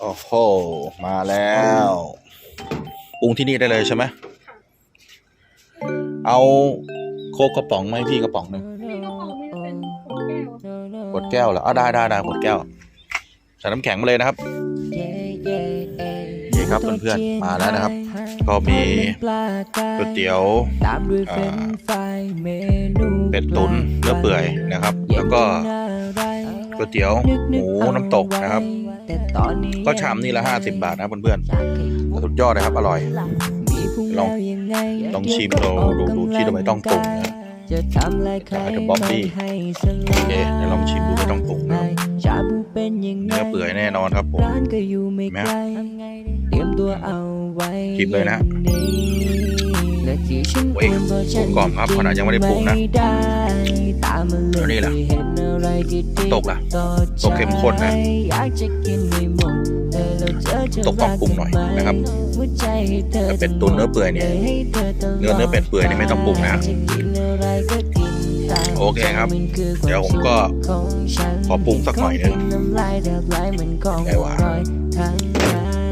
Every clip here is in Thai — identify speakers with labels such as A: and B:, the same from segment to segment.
A: โอ้โห มาแล้วปรุงที่นี่ได้เลยใช่ไหมเอาโคกกระป๋องไหมพี่กระป๋องหนึ่ง
B: นี่กระป๋องมันเป็นขวดแก้ว
A: ขวดแก้วเหรออะได้ได้ได้ขวดแก้วใส่น้ำแข็งมาเลยนะครับ นี่ครับเพื่อนๆมาแล้วนะครับ ก็มีก๋วยเตี๋ยวอ่าเป็ดตุ๋นเนื้อเปื่อยนะครับ แล้วก็ ก๋วยเตี๋ยวหมูน้ำตกนะครับ ก็ชามนี่ละห้าสิบบาทนะเพื่อนๆสุดยอดเลยครับอร่อย ลองลองชิมดูดูดูที่ทำไมต้องปรุงนะ
C: จะทำอะไรใคร
A: อาจจะบ๊อบบี้
C: ไม่ให้ส
A: โอเคเดี๋ยวลองชิมดูไม่ต้องปรุงนะครับ
C: ชาบูเป็นยังไง
A: เนื้อเปื่อยแน่นอนครับผม
C: ร้านก็อยู่ไม่ไกลเตรียมตัวเอาไว้
A: หยิบเลยนะฮะ
C: และที่ฉัน
A: โอ้ย
C: ควรเพราะฉัน
A: กรอบครับขนาดยังไม่ได้ปรุงนะ
C: ไม่ได้ตามมาเลย
A: แล้วนี่ล่ะ
C: เห็นอะไรที่ดี
A: ตกล่ะ
C: ต่อ
A: ตกเข้มข้นนะ
C: ใจอยากจะกินให้หมดแต่เราเจอจะ
A: ตกปรับปรุงหน่อยนะครับ
C: หัวใจให้ธอ
A: แต่เป็ดตุ๋นเนื้อเปื่อยเนี่ย
C: ให้ธตลด
A: เนื้อเนื้อเป็ดเปื่อยนี่ไม่ต้องปรุงนะ
C: จะกินอะไรก็กินตาม
A: โอเคครับ
C: ใจมันคือ
A: เดี๋ยวผมก็
C: ของฉัน
A: ขอปรุงสักหน่อยหนึ่ง
C: ขน้ำลายแทบไหลเหมือนของ
A: ไงวะ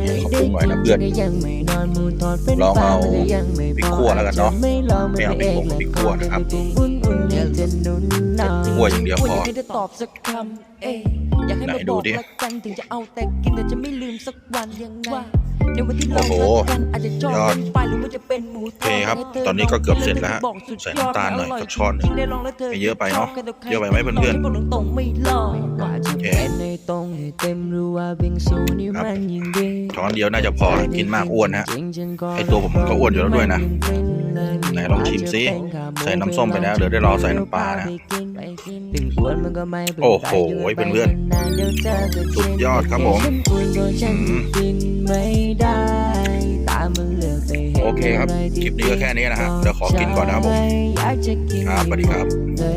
C: อร่อยทั้งหลาย
A: เดี๋ยวขอปรุงหน่อยนะเพื่อน
C: ก็ยังไม่นอนมูทอดเป็น
A: ลองเอา
C: ฟ้ก็ยังไม่
A: พริกคั่วแล้วกันเนอะ
C: ไม่ลอง
A: ไม่เอาพริกผงพริกคั่วนะครับ
C: อุ่นๆอยากจะนุ่นนอน
A: คั่วอย่างเดียวพอ
C: อยากให้ได้ตอบสักคำเอ้ยอยากให้
A: ไหน
C: มา
A: ดู
C: บอก
A: ดิ
C: รักกันถึงจะเอาแต่กินแต่จะไม่ลืมสักวันยังไงในวันที่เรา
A: โอ้โห
C: รักกันอาจจะจอด
A: ยอด
C: กันไปหรือว่าจะเป็นหมูท
A: โอเคครับ ตอนนี้ก็เกือบเสร็จแล้วฮะใส่น้ำตาลหน่อยสักช้อนหนึ่งไม่เยอะไปเนอะเยอะไปไหมเพื่อนๆ
C: บอกตรงๆไม่ลอยกว่าจะ
A: โอเค
C: เป็นในตรงให้เต็มรู้ว่าเบงซูนี่
A: ครับ
C: มันยิ่งดี
A: ช้อนเดียวน่าจะพอกินมากอ้วนฮะไอ้ตัวผมมันก็อ้วนอยู่แล้วด้วยนะไหนลองชิมสิใส่น้ำส้มไปแล้วเดี๋ยวได้รอใส่น้ำปลานะ
C: ถึงอ้วนมันก็ไม่เป็นไร
A: โอ้โหเพื่อนๆ
C: นานเดี๋ยวเธอจะ
A: สุดยอดครับผม
C: ฉันอ้วนก็ฉันกินไม่ได้ตามมันเลือกไปห็น
A: โอเคครับะ
C: ไที่
A: คลิปนี้ก็แค่นี้นะฮะเดี๋ยวขอกินก่อนนะครับผม
C: อยากจะกิน
A: ครับสวัสดีครับ
C: เลย